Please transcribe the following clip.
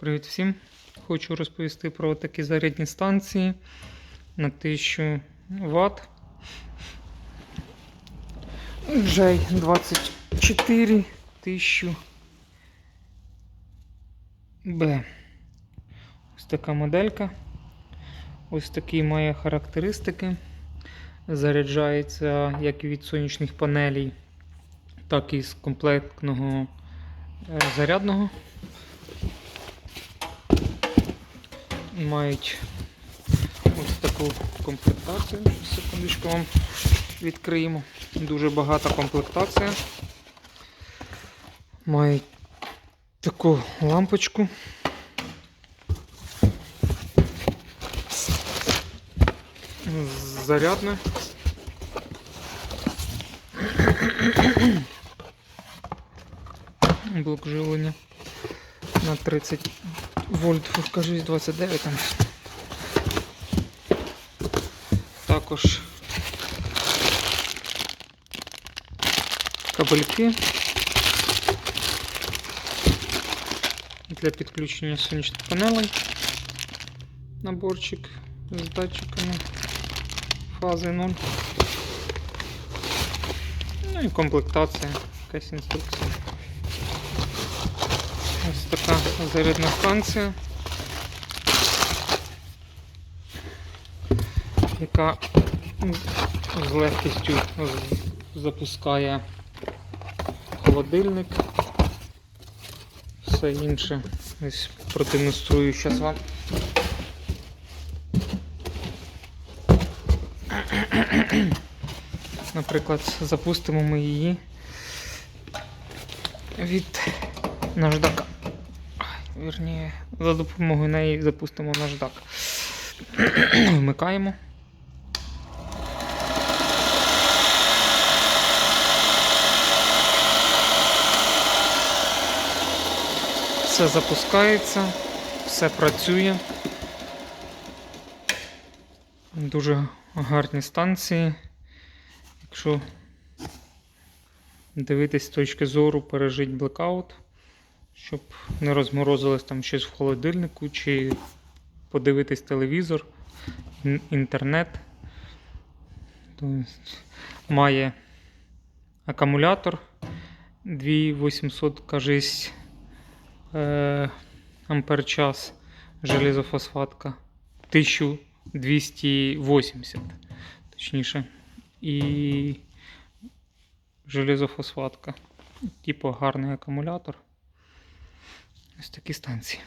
Привіт всім! Хочу розповісти про такі зарядні станції на 1000 Вт. J24 1000 B. Ось така моделька. Ось такі має характеристики. Заряджається як від сонячних панелей, так і з комплектного е, зарядного. Мають ось таку комплектацію. Секундочку вам відкриємо. Дуже багата комплектація. Мають таку лампочку. Зарядне. Блок живлення на 30 вольт, кажись 29 там. Також кабельки для підключення сонячних панелей. Наборчик з датчиками фази 0. Ну і комплектація, якась інструкція. Ось така зарядна станція, яка з легкістю запускає холодильник. Все інше ось продемонструю зараз вам. Наприклад, запустимо ми її від наждака. Ай, Вірніше, за допомогою неї запустимо наждак. Вмикаємо. Все запускається, все працює. Дуже гарні станції. Якщо дивитись з точки зору пережить блекаут, щоб не розморозилось там щось в холодильнику, чи подивитись телевізор, інтернет. Має акумулятор 2800, кажись, е, ампер час железофосфатка 1280, точніше. І железофосфатка. Типу гарний акумулятор. Ось такі станції.